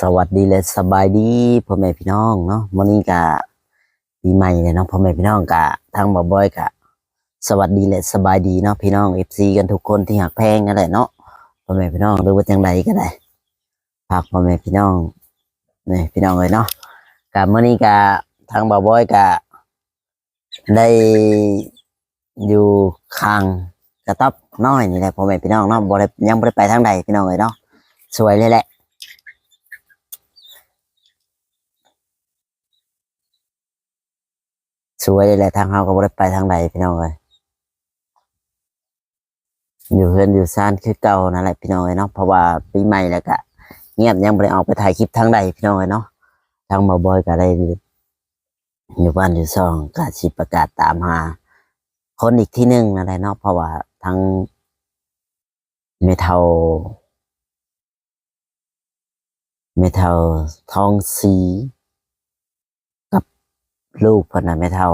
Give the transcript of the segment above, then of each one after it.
สวัสดีและสบายดีพ่อแม่พี่น้องเนาะมื้อนี้ก็ปีใหม่เลยเนาะพ่อแม่พี่น้องก็ทางบ่าวบอยก็สวัสดีและสบายดีเนาะพี่น้อง FC กันทุกคนที่หักแพงกันแหละเนาะพ่อแม่พี่น้องหรือว่าจังใดก็ได้ฝากพ่อแม่พี่น้องนี่พี่น้องเลยเนาะก็มื้อนี้ก็ทางบ่าวบอยก็ได้อยู่ข้างกระต๊อบน้อยนี่แหละพ่อแม่พี่น้องเนาะบ่ได้ยังบ่ได้ไปทางใดพี่น้องเลยเนาะสวยเลยแหละ วยเลยแหละทางเฮาก็บ่ได้ไปทางใดพี่น้องเอ้ยอยู่เฮือนอยู่ซ่านคือเก่านั่นแหละพี่น้องเอ้ยเนาะเพราะว่าปีใหม่แล้วก็เงียบยังบ่ได้ออกไปถ่ายคลิปทางใดพี่น้องเอ้ยเนาะทางมาบอยก็ได้อยู่บ้านอยู่ซ่องก็สิประกาศตามหา คนอีกที่หนึ่งนั่นแหละเนาะเพราะว่าทางเมทัลเมทัลทองสี ลูกเพนน่ะไม่เท่า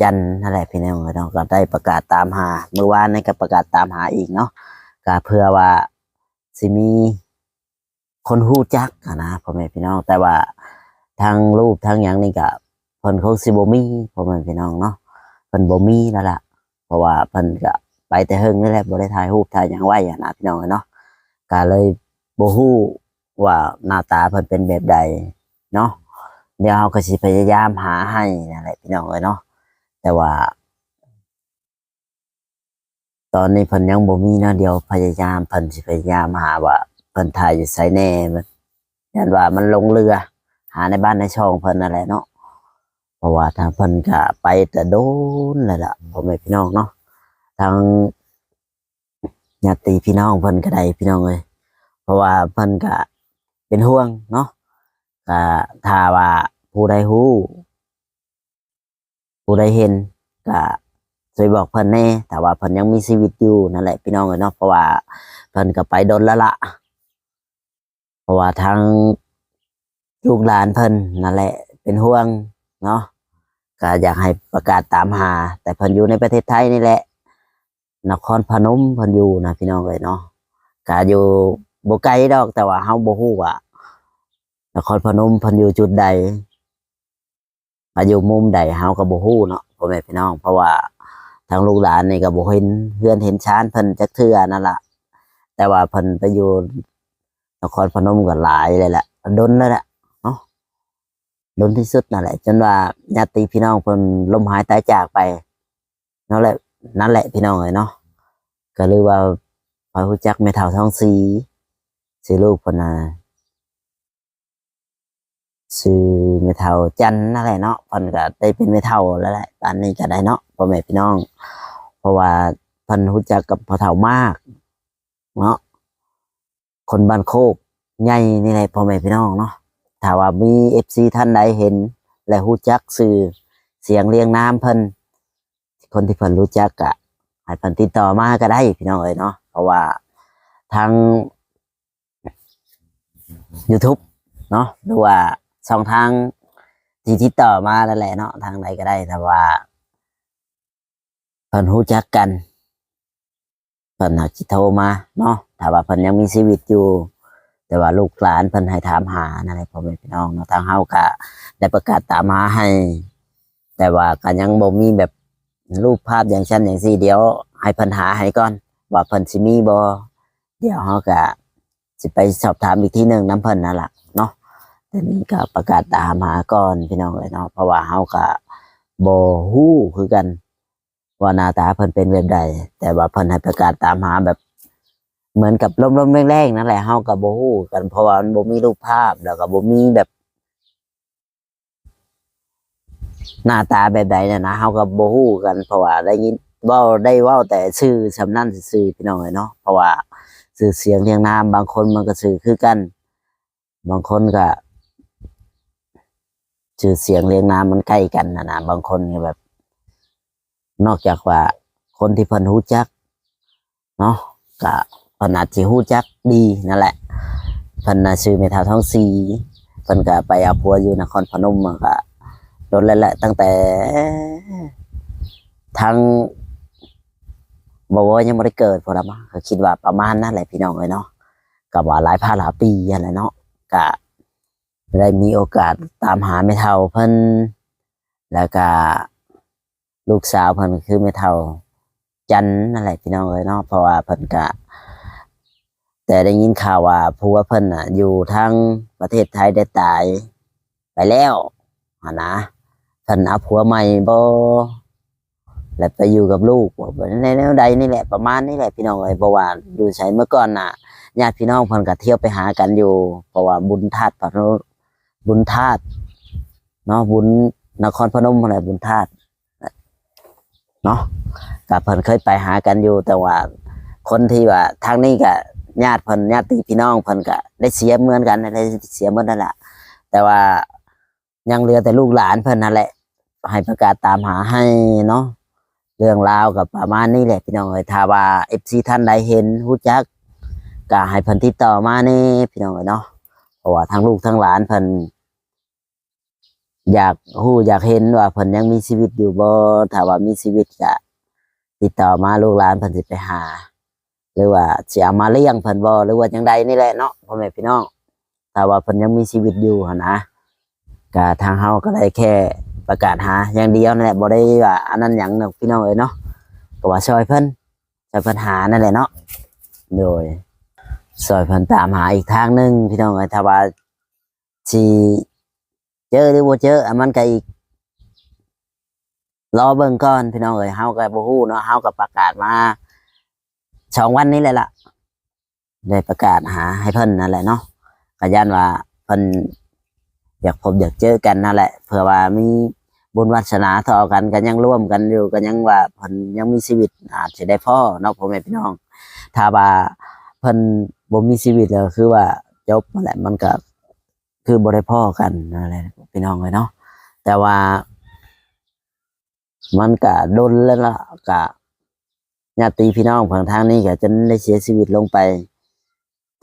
จันนั่นแหละพี่น้องเนาะก็ได้ประกาศตามหา เมื่อวานนี้ก็ประกาศตามหาอีกเนาะก็เพื่อว่าสิมีคนฮู้จักะนะพ่อแม่พี่น้อง แต่ว่าทางรูปทางหยังนี่ก็เพิ่นคงสิบ่มีพ่อแม่พี่น้องเนาะเพิ่นบ่มีแล้วล่ะเพราะว่าเพิ่นก็ไปแต่เฮิงนี่แหละบ่ได้ถ่ายรูปถ่ายหยังไว้อะนะพี่น้องเนาะก็เลยบ่ฮู้ว่าหน้าตาเพิ่นเป็นแบบใดเนาะ เดี๋ยวเราก็สิพยายามหาให้นั่นแหละพี่น้องเอ้ยเนาะแต่ว่า ตอนนี้เพิ่นยังบ่มีนะเดี๋ยวพยายามเพิ่นสิพยายามหาว่าเพิ่นถ่ายอยู่ไสแน่มันยันว่ามันลงเรือ หาในบ้านในช่องเพิ่นนั่นแหละเนาะเพราะว่าทางเพิ่นก็ไปแต่โดนเลยล่ะพ่อแม่พี่น้องเนาะทางญาติพี่น้องเพิ่นก็ได้พี่น้องเอ้ยเพราะว่าเพิ่นก็เป็นห่วงเนาะก็ถ้าว่า ผู้ใดฮู้ผู้ใดเห็นก็ช่วยบอกเพิ่นแน่แต่ว่าเพิ่นยังมีชีวิตอยู่นั่นแหละพี่น้องเอ้ยเนาะเพราะว่าเพิ่นก็ไปโดนแล้วละเพราะว่าทางลูกหลานเพิ่นนั่นแหละ เป็นห่วงเนาะก็อยากให้ประกาศตามหา แต่เพิ่นอยู่ในประเทศไทยนี่แหละนครพนมเพิ่นอยู่นะพี่น้องเอ้ยเนาะก็อยู่บ่ไกลดอกแต่ว่าเฮาบ่ฮู้ว่านครพนมเพันอยู่จุดใด อายุมุมใดเฮาก็บ่ฮู้เนาะพ่อแม่พี่น้อง เพราะว่าทางลูกหลานนี่ก็บ่เห็นเพื่อนเห็นชานเพิ่นจักเทื่อนั่นละแต่ว่าเพิ่นไปอยู่นครพนมก็หลายเลยแหละดนแล้วแหละเนาะดนที่สุดนั่นแหละ จนว่าญาติพี่น้องเพิ่นล้มหายตายจากไปนั่นแหละนั่นแหละพี่น้องเอ้ยเนาะก็เลยว่าพอรู้จักแม่เฒ่าท้องสีสิลูกพนน่ะชื่อเมทัลจันทร์นั่นแหละเนาะพิ่นก็ได้เป็นเมทัลแล้วแหละตอนนี้ก็ได้เนาะพ่อแม่พี่น้อง เพราะว่าพิ่นรู้จักกับพ่อเฒ่ามากเนาะคนบ้านโคกใหญ่นี่แหละพ่อแม่พี่น้องเนาะถ้าว่ามี FC ท่านใดเห็น และรู้จักสื่อเสียงเรียงน้ำเพิ่นคนที่เพิ่นรู้จักก็ให้เพิ่นติดต่อมาก็ได้พี่น้องเอ้ยเนาะเพราะว่าทาง YouTube เนาะหรือว่า ช่องทางที่ติดต่อมานั่นแหละเนาะทางใดก็ได้แต่ว่าเพิ่นรู้จักกันเพิ่นอาจจะโทรมาเนาะถ้าว่าเพิ่นยังมีชีวิตอยู่ แต่ว่าลูกหลานเพิ่นให้ถามหานั่นแหละพ่อแม่พี่น้องเนาะทางเฮาก็ได้ประกาศตามหาให้ แต่ว่าก็ยังบ่มีแบบรูปภาพอย่างชั้นอย่างสี่เดี๋ยวให้เพิ่นหาให้ก่อน ว่าเพิ่นสิมีบ่เดี๋ยวเฮาก็สิไปสอบถามอีกทีหนึ่งน้ำเพิ่นนั่นล่ะเนาะ แต่นี้ก็ประกาศตามหาก่อนพี่น้องเลยเนาะเพราะว่าเฮาก็บ่ฮู้คือกันว่าหน้าตาเพิ่นเป็นแบบใด แต่ว่าเพิ่นให้ประกาศตามหาแบบ เหมือนกับลมๆแรงๆนั่นแหละเฮาก็บ่ฮู้กันเพราะว่ามันบ่มีรูปภาพแล้วก็บ่มีแบบ หน้าตาแบบใดน่ะนะเฮาก็บ่ฮู้กันเพราะว่าได้ยินเว้าได้เว้าแต่ชื่อสำนั้นซื่อพี่น้องเลยเนาะเพราะว่าชื่อเสียงเรียงนามบางคนมันก็ชื่อคือกัน บางคนก็ ชื่อเสียงเรียงนามมันใกล้กันนะนะบางคนแบบ นอกจากว่า คนที่เพิ่นรู้จัก เนาะก็เพิ่นอาจสิรู้จักดีนั่นแหละเพิ่นน่ะชื่อเมธาท้องสีเพิ่นก็ไปเอาผัวอยู่นครพนมมาก็โดนแล้วแหละ ตั้งแต่ทางบอกว่ายังไม่ได้เกิดพอละมั้งก็คิดว่าประมาณนั้นแหละพี่น้องเลยเนาะก็ว่าหลายพาหลายปีอะไรเนาะก็ ได้มีโอกาสตามหาไม่เทาเพิ่นแล้วก็ลูกสาวเพิ่นคือไม่เทาจันนั่นแหละพี่น้องเอ้ยเนาะเพราะว่าเพิ่นก็แต่ได้ยินข่าวว่าผัวเพิ่นน่ะ อยู่ทางประเทศไทยได้ตายไปแล้วะนะเพิ่นเอาผัวใหม่บ่แล้วไปอยู่กับลูกในแนวใดนี่แหละประมาณนี้แหละพี่น้องเอ้ยเพราะว่าอยู่ใช้เมื่อก่อนน่ะญาติพี่น้องเพิ่นก็เที่ยวไปหากันอยู่ เพราะว่าบุญธาตุพระ บุญธาตุเนาะบุญนครพนมอะไรบุญธาตุเนาะกับเพิ่นเคยไปหากันอยู่ แต่ว่าคนที่ว่าทางนี้ก็ญาติเพิ่นญาติพี่น้องเพิ่นก็ได้เสียเหมือนกันได้เสียเหมือนนั่นแหละแต่ว่ายังเหลือแต่ลูกหลานเพิ่นนั่นแหละ ให้ประกาศตามหาให้เนาะเรื่องราวกับประมาณนี้แหละพี่น้องเอ้ยถ้าว่าเอฟซีท่านใดเห็นรู้จักก็ให้เพิ่นติดต่อมานี่พี่น้องเอ้ยเนาะเพราะว่าทั้งลูกทั้งหลานเพิ่น อยากฮู้อยากเห็นว่าเพิ่นยังมีชีวิตอยู่บ่ถ้าว่ามีชีวิตก็ติดต่อมาลูกหลานเพิ่นสิไปหา หรือว่าสิเอามาเลี้ยงเพิ่นบ่หรือว่าจังใดนี่แหละเนาะพ่อแม่พี่น้องถ้าว่าเพิ่นยังมีชีวิตอยู่หั่นนะก็ทางเฮาก็ได้แค่ประกาศหาอย่างเดียวนั่นแหละบ่ได้ว่าอันนั้นหยังเนาะพี่น้องเอ้ยเนาะก็ว่าช่วยเพิ่นช่วยเพิ่นหานั่นแหละเนาะโดยช่วยเพิ่นตามหาอีกทางหนึงพี่น้องเอ้ยถ้าว่าสิ เจอหรือบ่เจออันมันก็อีกรอเบิ่งก่อนพี่น้องเอ้ยเฮาก็บ่ฮู้เนาะเฮาก็ประกาศมาสองวันนี้เลยล่ะได้ประกาศหาให้เพิ่นนั่นแหละเนาะก็ย่านว่าเพิ่นอยากพบอยากเจอกันนั่นแหละเผื่อว่ามีบุญวาสนาต่อกันก็ยังร่วมกันอยู่ก็ยังว่าเพิ่นยังมีชีวิตอาจจะได้พ่อเนาะพ่อแม่พี่น้อง ถ้าว่าเพิ่นบ่มีชีวิตแล้วคือว่าจบนั่นแหละมันก็คือบ่ได้พ่อกันนั่นแหละ พี่น้องเลยเนาะแต่ว่า มันก็ดนแล้วละก็ญาติพี่น้องฝั่งทางนี้ก็จนได้เสียชีวิตลงไป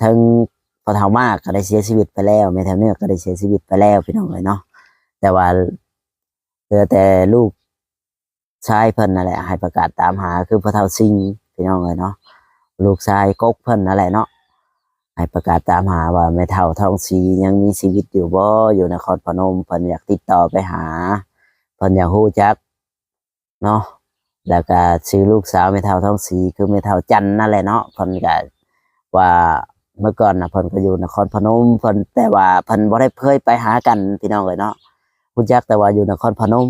ทั้งพอเฒ่ามากก็ได้เสียชีวิตไปแล้วแม่แถวเนื้อก็ได้เสียชีวิตไปแล้วพี่น้องเลยเนาะแต่ว่าเหลือแต่ลูกชายเพิ่นนั่นแหละให้ประกาศตามหาคือพอเฒ่าซิงพี่น้องเลยเนาะลูกชายกกเพิ่นนั่นแหละเนาะ ให้ประกาศตามหาว่าแม่เฒ่าทองศรียังมีชีวิตอยู่บ่อยู่นครพนมเพิ่นอยากติดต่อไปหาเพิ่นอยากฮู้จักเนาะแล้วก็ชื่อลูกสาวแม่เฒ่าท้องสีคือแม่เฒ่าจันนั่นแหละเนาะเพิ่นก็ว่าเมื่อก่อนนะเพิ่นก็อยู่นครพนมเพิ่นแต่ว่าเพิ่นบ่ได้เคยไปหากันพี่น้องเลยเนาะรู้จักแต่ว่าอยู่นครพนม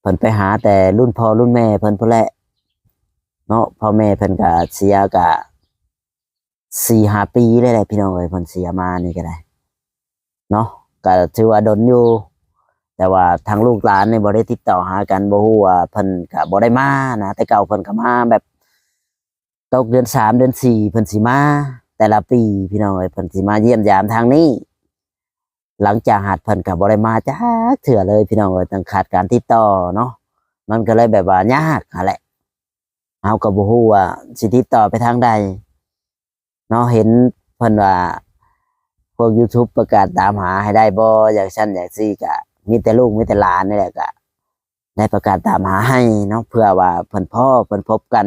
เพิ่นไปหาแต่รุ่นพ่อรุ่นแม่เพิ่นพุ่นแหละเนาะพ่อแม่เพิ่นก็เสียก็ สี่หาปีเลยแหละพี่น้องเอ้ยเพิ่นเสียมานี่ก็ได้เนาะก็ถือว่าดนอยู่ แต่ว่าทางลูกหลานเนี่ยบ่ได้ติดต่อหากันบ่ฮู้ว่าเพิ่นก็บ่ได้มานะแต่เก่าเพิ่นก็มาแบบตกเดือนสามเดือนสี่เพิ่นสิมา แต่ละปีพี่น้องเอ้ยเพิ่นสิมาเยี่ยมยามทางนี้ หลังจากหัดเพิ่นก็บ่ได้มาจักเถื่อเลยพี่น้องเอ้ยต้องขาดการติดต่อเนาะมันก็เลยแบบว่ายากอะแหละเฮาก็บ่ฮู้ว่าสิติดต่อไปทางใด เนาะเห็นเพิ่นว่าพวก YouTube ประกาศตามหาให้ได้บ่อย่างฉันอย่างซี่ก็มีแต่ลูกมีแต่หลานนี่แหละก็ได้ประกาศตามหาให้เนาะเพื่อว่าเพิ่นพ่อเพิ่นพบกัน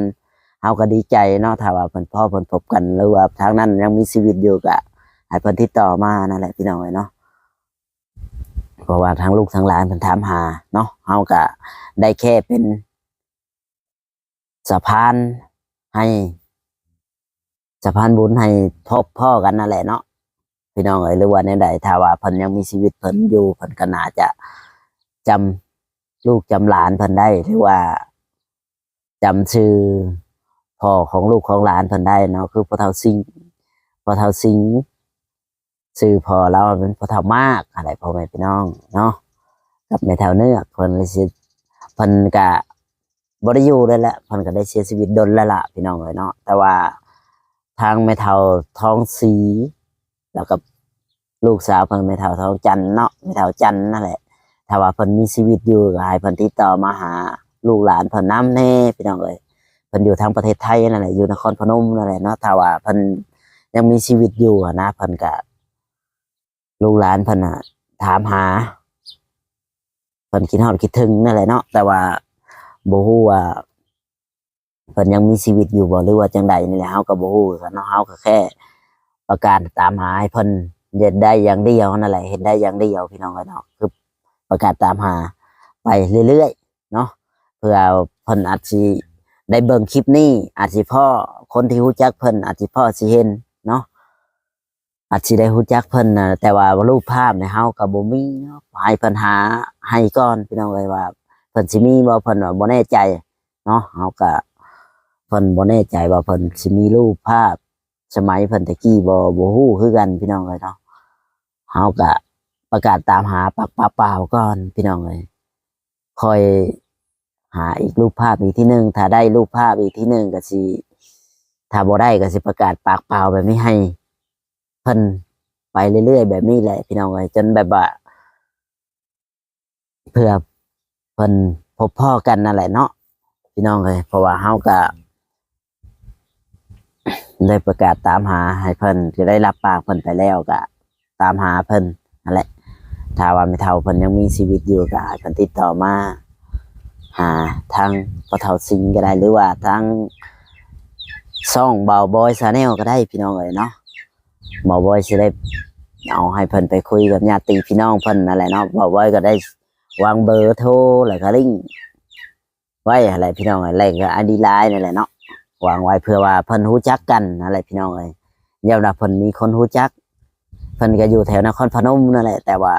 เฮาก็ดีใจเนาะถ้าว่าเพิ่นพ่อเพิ่นพบกันหรือว่าทางนั้นยังมีชีวิตอยู่ก็ให้เพิ่นติดต่อมานั่นแหละพี่น้องเอ้ยเนาะเพราะว่าทั้งลูกทั้งหลานเพิ่นถามหาเนาะเฮาก็ได้แค่เป็นสะพานให้ะพานบุญให้พบพ่อกันนั่นแหละเนาะพี่น้องเอ๋ยหรือว่าในใดถ้าว่าเพิ่นยังมีชีวิตเพิ่นอยู่เพิ่นก็น่าจะจำลูกจำหลานเพิ่นได้หรือว่าจำชื่อพ่อของลูกของหลานเพิ่นได้เนาะคือพ่อเฒ่าสิงพ่อเฒ่าสิงชื่อพ่อเราเป็นพ่อเฒ่ามากอะไรพ่อแม่พี่น้องเนาะกับแม่เฒ่าเนื้อเพิ่นเลยสิเพิ่นก็บ่ได้อยู่เลยแหละเพิ่นก็ได้เสียชีวิตดนแล้วล่ะพี่น้องเอ๋ยเนาะแต่ว่า ทางแม่เฒ่าท้องสี แล้วกับลูกสาวเพิ่นแม่เฒ่าทองจันเนาะแม่เฒ่าจันนั่นแหละถ้าว่าเพิ่นมีชีวิตอยู่ก็ให้เพิ่นติดต่อมาหาลูกหลานเพิ่นน้ำแน่พี่น้องเอ้ยเพิ่นอยู่ทางประเทศไทยนั่นแหละอยู่นครพนมนั่นแหละเนาะถ้าว่าเพิ่นยังมีชีวิตอยู่นะเพิ่นก็ลูกหลานเพิ่นน่ะถามหาเพิ่นคิดฮอดคิดถึงนั่นแหละเนาะแต่ว่าบ่ฮู้ว่า เพิ่นยังมีชีวิตอยู่บ่หรือว่าจังใดนี่แหละเฮาก็บ่ฮู้กันเนาะเฮาก็แค่ ประกาศตามหาให้เพิ่นเห็นได้อย่างเดียวนั่นแหละเห็นได้อย่างเดียวพี่น้องเลยเนาะคือประกาศตามหาไปเรื่อยๆเนาะเพื่อเพิ่นอาจสิได้เบิ่งคลิปนี้อาจสิพ่อคนที่รู้จักเพิ่นอาจสิพ่อสิเห็นเนาะอาจสิได้รู้จักเพิ่นนะแต่ว่ารูปภาพในเฮากับบ่มีเนาะให้เพิ่นหาให้ก่อนพี่น้องเลยว่าเพิ่นสิมีบ่เพิ่นว่าบ่แน่ใจเนาะเฮาก็ เพิ่นบ่แน่ใจว่าเพิ่นสิมีรูปภาพ สมัยเพิ่นตะกี้บ่บ่ฮู้คือกันพี่น้องเลยเนาะเฮาก็ประกาศตามหาปักปาเปล่าก่อนพี่น้องเลยคอยหาอีกรูปภาพอีกที่หนึ่งถ้าได้รูปภาพอีกที่หนึ่งก็สิถ้าบ่ได้ก็สิประกาศปากเปล่าแบบนี้ให้เพิ่นไปเรื่อยๆแบบนี้แหละพี่น้องเลยจนแบบว่าเพื่อเพิ่นพบพ่อกันนั่นแหละเนาะพี่น้องเลยเพราะว่าเฮาก็ ได้ประกาศตามหาให้เพิ่นจะได้รับปากเพิ่นไปแล้วก็ตามหาเพิ่นนั่นแหละถ้าว่าไม่เท่าเพิ่นยังมีชีวิตอยู่ก็เพิ่นติดต่อมาหาทางปะเท่าซิงก็ได้หรือว่าทางซ่องเบาบอยซาแนลก็ได้พี่น้องเอ้ยเนาะเบาบอยสิได้เอาให้เพิ่นไปคุยกับญาติพี่น้องเพิ่นนั่นแหละเนาะเบาบอยก็ได้วางเบอร์โทรแล้วก็ลิงไว้อะไรพี่น้องเอ้ยแล้วก็อดีไลน์นั่นแหละเนาะ วางไว้เพื่อว่าเพิ่นรู้จักกันอะไรพี่น้องเอ้ยยามใดเพิ่นมีคนรู้จักเพิ่นก็อยู่แถวนครพนมนั่นแหละ แต่ว่า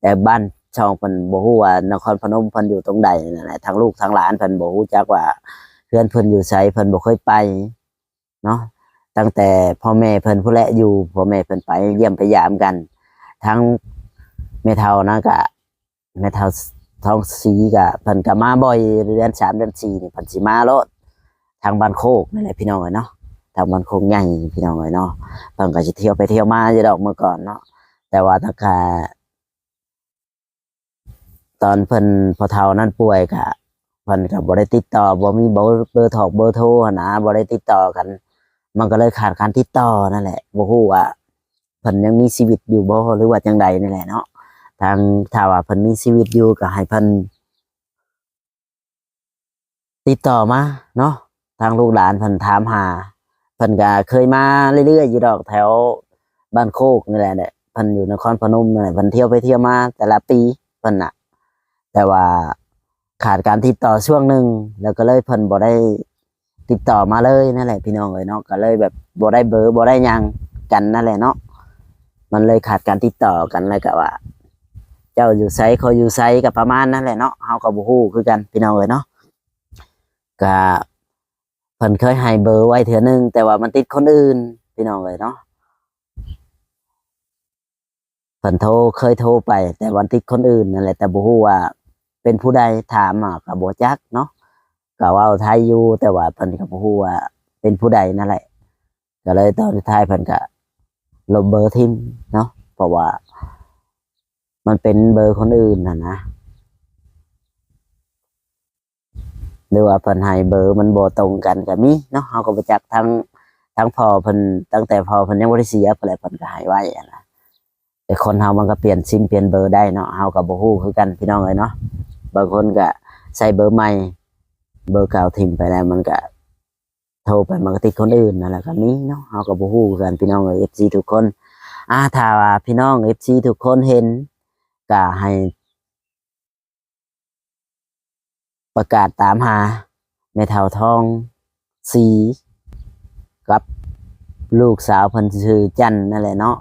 แต่บ้านช่องเพิ่นบ่ฮู้ว่านครพนมเพิ่นอยู่ตรงใดนั่นแหละทั้งลูกทั้งหลานเพิ่นบ่ฮู้จักว่าเพื่อนเพิ่นอยู่ไสเพิ่นบ่เคยไปเนาะตั้งแต่พ่อแม่เพิ่นผู้แลอยู่พ่อแม่เพิ่นไปเยี่ยมไปยามกัน ทั้งแม่เฒ่านะก็แม่เฒ่าท้องสีก็เพิ่นก็มาบ่อยเดือนสามเดือนสี่นี่เพิ่นสิมาโลด ทางบ้านโคกนั่นแหละพี่น้องเอ้ยเนาะทางบ้านโคกใหญ่พี่น้องเอ้ยเนาะเพิ่นก็สิเที่ยวไปเที่ยวมาอยู่ดอกเมื่อก่อนเนาะแต่ว่าถ้าคาตอนเพิ่นพอเฒ่านั้นป่วยก็เพิ่นก็บ่ได้ติดต่อบ่มีเบอร์เบอร์ถอกเบอร์โทรนนะบ่ได้ติดต่อกัน มันก็เลยขาดการติดต่อนั่นแหละบ่ฮู้ว่าเพิ่นยังมีชีวิตอยู่บ่หรือว่าจังใดนี่แหละเนาะทางถ้าว่าเพิ่นมีชีวิตอยู่ก็ให้เพิ่นติดต่อมาเนาะ ทางลูกหลานเพิ่นถามหาเพิ่นก็เคยมาเรื่อยๆอยู่ดอกแถวบ้านโคกนี่แหละเนี่ยเพิ่นอยู่นครพนมนี่แหละเพิ่นเที่ยวไปเที่ยวมาแต่ละปีเพิ่นน่ะ แต่ว่าขาดการติดต่อช่วงหนึ่งแล้วก็เลยเพิ่นบ่ได้ติดต่อมาเลยนั่นแหละพี่น้องเอ้ยเนาะก็เลยแบบบ่ได้เบอร์บ่ได้หยังกันนั่นแหละเนาะมันเลยขาดการติดต่อกันเลยก็ว่า เจ้าอยู่ไสเขาอยู่ไสก็ประมาณนั่นแหละเนาะเฮาก็บ่ฮู้คือกันพี่น้องเอ้ยเนาะก็ พิ่นเคยให้เบอร์ไว้เถื่อนึงแต่ว่ามันติดคนอื่นพี่น้องเลยเนาะเพิ่นโทรเคยโทรไป แต่วันติดคนอื่นนั่นแหละแต่บ่ฮู้ว่า เป็นผู้ใดถามอะก็บ่จักเนาะก็เว้าไทยอยู่แต่ว่าเพิ่นก็บ่ฮู้ว่าเป็นผู้ใดนั่นแหละก็เลยตอนท้ายเพิ่นก็ลบเบอร์ทิ้งเนาะเพราะว่า มันเป็นเบอร์คนอื่นน่ะนะ หรือว่าเพิ่นให้เบอร์มันบ่ตรงกันก็มีเนาะเฮาก็บ่จักทั้งทั้งพอเพิ่นตั้งแต่พอเพิ่นยังบ่ได้เสียเพิ่นแหละเพิ่นก็ให้ไว้อะนะแต่คนเฮามันก็เปลี่ยนซิมเปลี่ยนเบอร์ได้เนาะเฮาก็บ่ฮู้คือกันพี่น้องเอ้ยเนาะบางคนก็ใส่เบอร์ใหม่ เบอร์เก่าทิ้งไปแล้วมันก็โทรไปมันก็ติดคนอื่นนั่นแหละก็มีเนาะเฮาก็บ่ฮู้คือกันพี่น้องเอ้ย FC ทุกคนอ่าถ้าว่าพี่น้อง FC ทุกคนเห็นก็ให้ ประกาศตามหาแม่เฒ่าทองสีกับลูกสาวเพิ่นชื่อจันนั่นแหละเนาะ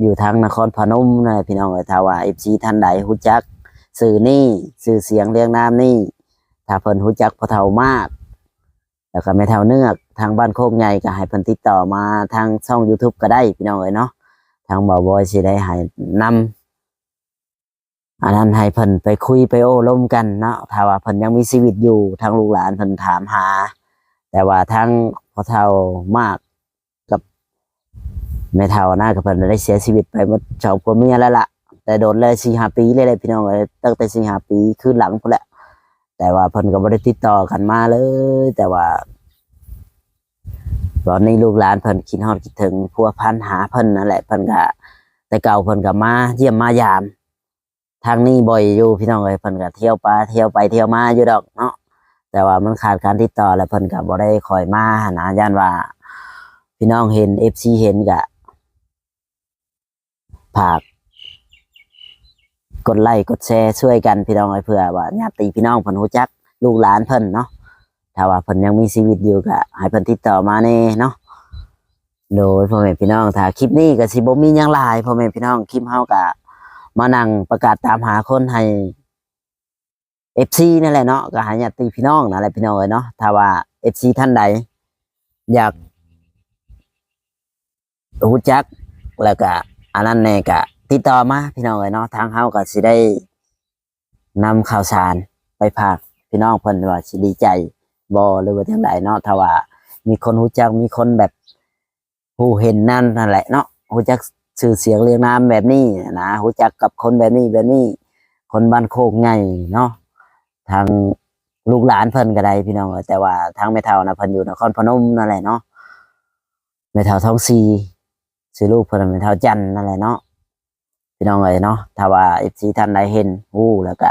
อยู่ทางนครพนมนั่นแหละพี่น้องเอ้ยถ้าว่า FC ท่านใดฮู้จักสื่อนี่สื่อเสียงเรียงนามนี่ถ้าเพิ่นฮู้จักพอเฒ่ามาก แล้วก็แม่เฒ่าเนือกทางบ้านโคกใหญ่ก็ให้เพิ่นติดต่อมาทางช่อง YouTube ก็ได้พี่น้องเอ้ยเนาะทางบ่าวบอยสิได้ให้นำ อันนั้นให้เพิ่นไปคุยไปโอ้ล้มกันเนาะถ้าว่าเพิ่นยังมีชีวิตอยู่ทางลูกหลานเพิ่นถามหา แต่ว่าทางพ่อเฒ่ามากกับแม่เฒ่าน่ากับเพิ่นได้เสียชีวิตไปหมดสองผัวเมียแล้วล่ะแต่โดนเลยสี่ห้าปีเลยเลยพี่น้องเอ้ยตั้งแต่สี่ห้าปีขึ้นหลังพุ่นแหละแต่ว่าเพิ่นก็บ่ได้ติดต่อกันมาเลย แต่ว่า ตอนนี้ลูกหลานเพิ่นคิดฮอดคิดถึงพัวพันหาเพิ่นนั่นแหละเพิ่นก็แต่เก่าเพิ่นก็มาเยี่ยมมายาม ทางนี้บ่อยอยู่พี่น้องเอ้ยเพิ่นก็เที่ยวไปเที่ยวไปเที่ยวมาอยู่ดอกเนาะแต่ว่ามันขาดการติดต่อแล้วเพิ่นก็บ่ได้คอยมาหนะย่านว่า พี่น้องเห็น FC เห็นก็ฝากกดไลค์กดแชร์ช่วยกันพี่น้องไอ้เพื่อว่าญาติพี่น้องเพิ่นรู้จักลูกหลานเพิ่นเนาะถ้าว่าเพิ่นยังมีชีวิตอยู่ก็ให้เพิ่นติดต่อมาแน่เนาะโดยพ่อแม่พี่น้องถ้าคลิปนี้ก็สิบ่มีหยังหลายพ่อแม่พี่น้องคลิปเฮาก็ มานั่งประกาศตามหาคนให้ FC นั่นแหละเนาะก็หาญาติพี่น้องนั่นแหละพี่น้องเอ้ยเนาะถ้าว่า FC ท่านใด อยากรู้จักแล้วก็อันนั้นแน่ก็ติดต่อมาพี่น้องเอ้ยเนาะทางเฮาก็สิได้นำข่าวสารไปฝากพี่น้องเพิ่นว่าสิดีใจบ่หรือว่าจังไดเนาะถ้าว่า มีคนรู้จักมีคนแบบ ผู้เห็นนั่นนั่นแหละเนาะรู้จัก ชื่อเสียงเรียงนามแบบนี้นะรู้จักกับคนแบบนี้แบบนี้ คนบ้านโคกไงเนาะทางลูกหลานเพิ่นก็ได้พี่น้องเอ้ยแต่ว่าทางแม่เฒ่านะเพิ่นอยู่นครพนมนั่นแหละเนาะแม่เฒ่าท้องซีชื่อลูกเพิ่นแม่เฒ่าจันนั่นแหละเนาะพี่น้องเอ้ยเนาะถ้าว่า FC ท่านใดเห็นฮู้แล้วก็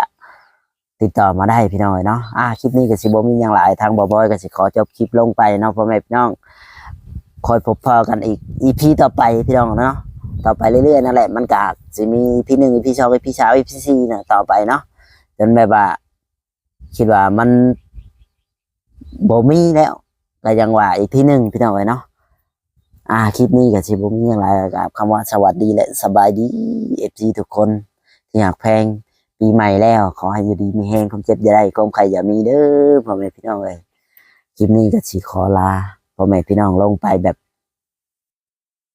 ติดต่อมาได้พี่น้องเอ้ยเนาะ อ่าคลิปนี้ก็สิบ่มีหยังหลายทางบ่บอยก็สิขอจบคลิปลงไปเนาะพ่อแม่พี่น้อง คอยพบพอกันอีก EP ต่อไปพี่น้องเนาะ ต่อไปเรื่อยๆนั่นแหละมันก็สิมี EP หนึ่ง EP สอง EP สาม EP สี่น่ะต่อไปเนาะจนแบบว่าคิดว่ามันบ่มีแล้วก็ยังว่าอีกที่หนึ่งพี่น้องเอ้ยเนาะอ่าคลิปนี้ก็สิบ่มีหยังหลายกับคำว่าสวัสดีและสบายดี FC ทุกคนที่อยากแพงปีใหม่แล้ว ขอให้อยู่ดีมีแห้งความเจ็บอย่าได้ความใครอย่ามีเด้อพ่อแม่พี่น้องเลยคลิปนี้ก็สิขอลาพ่อแม่พี่น้องลงไปแบบ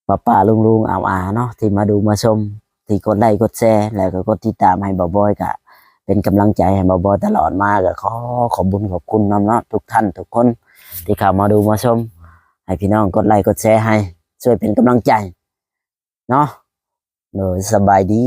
ป้าป้าลุงลุงอาอาเนาะที่มาดูมาชม ที่กดไลค์กดแชร์แล้วก็กดติดตามให้บ่าวบอยกะ เป็นกำลังใจให้บ่าวบอยตลอดมาก็ขอขอบคุญขอบคุณน้ำเนาะทุกท่านทุกคนที่เข้ามาดูมาชม ให้พี่น้องกดไลค์กดแชร์ให้ ช่วยเป็นกำลังใจ เนาะโดยสบายดี